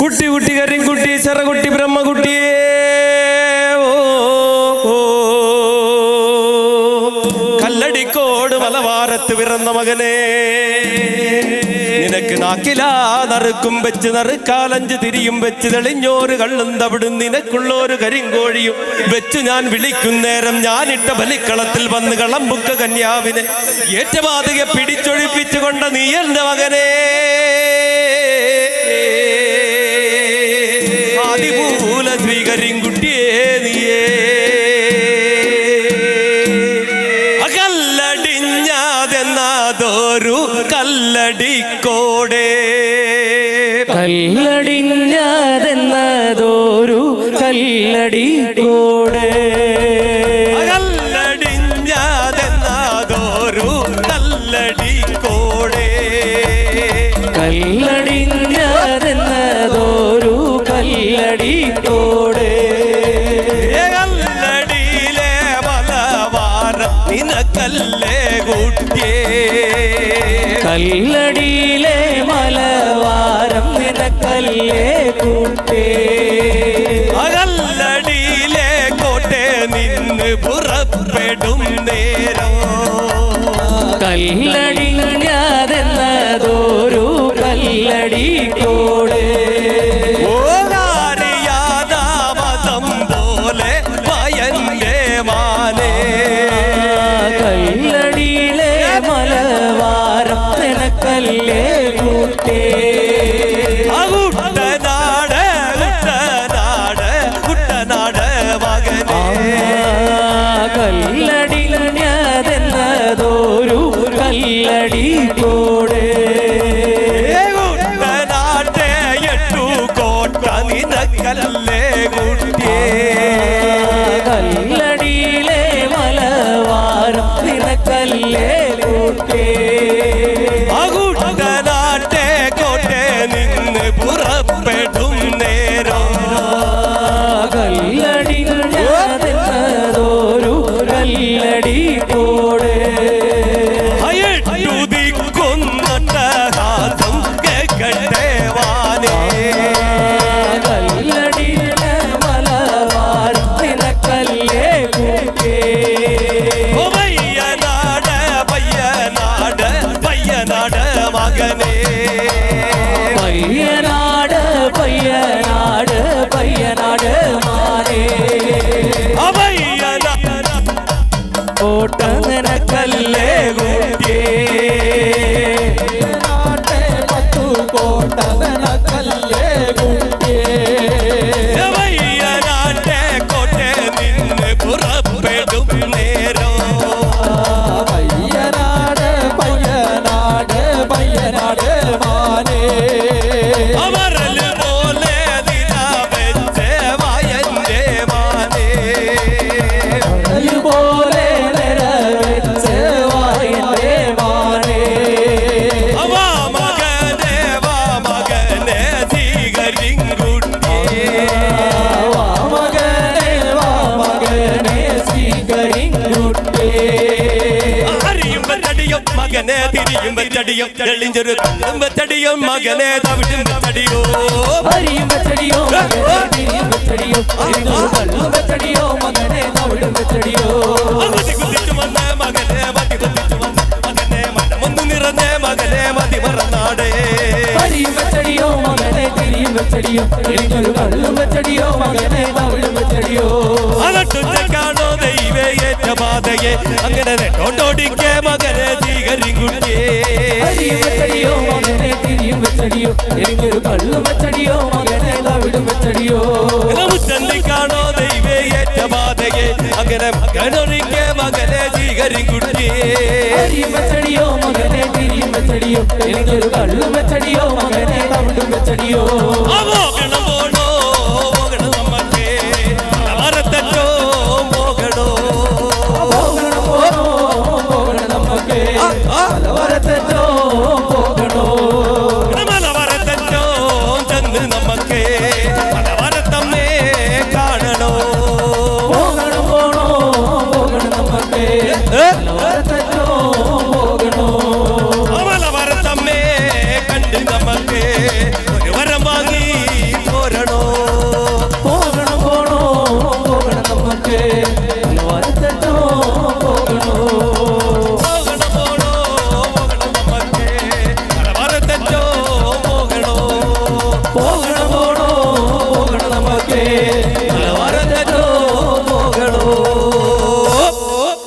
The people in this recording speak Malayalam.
കുട്ടി കുട്ടി കരിങ്കുട്ടി ചെറുകുട്ടി ബ്രഹ്മകുട്ടിയേ. കല്ലടിക്കോട് മലവാരത്ത് പിറന്ന മകനെ. നിനക്ക് നാക്കിലാ നറുക്കും വെച്ച് നറുക്കാലഞ്ച് തിരിയും വെച്ച് തെളിഞ്ഞോര് കള്ളും തവിടും നിനക്കുള്ളൊരു കരിങ്കോഴിയും വെച്ച് ഞാൻ വിളിക്കുന്നേരം ഞാനിട്ട ബലിക്കളത്തിൽ വന്ന് കളമ്പുക്ക കന്യാവിനെ. ഏറ്റവാതികെ പിടിച്ചൊഴിപ്പിച്ചുകൊണ്ട നീ എന്റെ മകനെ. അകല്ലടിഞ്ഞാതെന്നാതൊരു കല്ലടിക്കോടെ. കല്ലടിഞ്ഞതെന്നതോരു കല്ലടി കോട് കല്ലടിക്കോടെ. കല്ലടിക്കോടേ കല്ലടിക്കോടെ. കല്ലടി കുട്ടിയേ കല്ലടിയിലെ മലവാരം നിനക്കല്ലേ കൂട്ടേ? കല്ലടിയിലെ കോട്ടെ നിന്ന് പുറപ്പെടും നേരം. കല്ലടി ഞാതെന്നതോരു കല്ലടി കോട്. മലവാരം കൂട്ടേ. കുട്ടനാട് കുട്ടനാട് കുട്ടനാട് മകനേ കല്ലടിഞ്ഞതെന്നതോരു കല്ലടി കോട്. കുട്ടനാട്ടെ എട്ടു കോട്ട നിനക്കല്ലേ കുട്ടിയേ. കല്ലടിയിലെ മലവാരം നിനക്കല്ലേ കൂട്ടേ போல മകനെ തിരിയുമ്പോ തടിയും തെളിഞ്ഞൊരു കണ്ണുമ്പോ തടിയും മകനെ തവിടും തടിയോ ഹരിയും വെച്ചടിയോ തിരിയും വെച്ചടിയോ കള്ളും വെച്ചടിയോ മകനെ തവിടും വെച്ചടിയോ. കുത്തി കുത്തിച്ചു വന്ന മകനെ മതി കുത്തിച്ചു വന്ന മകനെ മനമൊന്നു നിറഞ്ഞ മകനെ മതി മറന്നാടേ. ഹരിയും വെച്ചടിയോ മകനെ തിരിയും വെച്ചടിയോ തിരിഞ്ഞൊരു കള്ളും വെച്ചടിയോ മകനെ തവിടും വെച്ചടിയോ. അകട്ടുറ്റക്കാണോ ദൈവേ ഏറ്റ പാതയെ. അങ്ങനെ നെട്ടോട്ടോടിക്കേ മകനെ സ്വീകരിങ്കുട്ടിയേ ഹരിയും വെച്ചടിയോ മകനെ തിരിയും വെച്ചടിയോ തിരിഞ്ഞൊരു കള്ളും വെച്ചടിയോ മകനെ തവിടും വെച്ചടിയോ മുറ്റന്തിക്കാണോ ദൈവേ ഏറ്റ പാതയെ അങ്ങനെ മകനൊരിക്കേ മകനെ സ്വീകരിങ്കുട്ടിയേ ഹരിയും വെച്ചടിയോ മകനെ തിരിയും വെച്ചടിയോ തിരിഞ്ഞൊരു കള്ളും വെച്ചടിയോ മകനെ തവിടും വെച്ചടിയോ പോകണം പോണോ പോകണം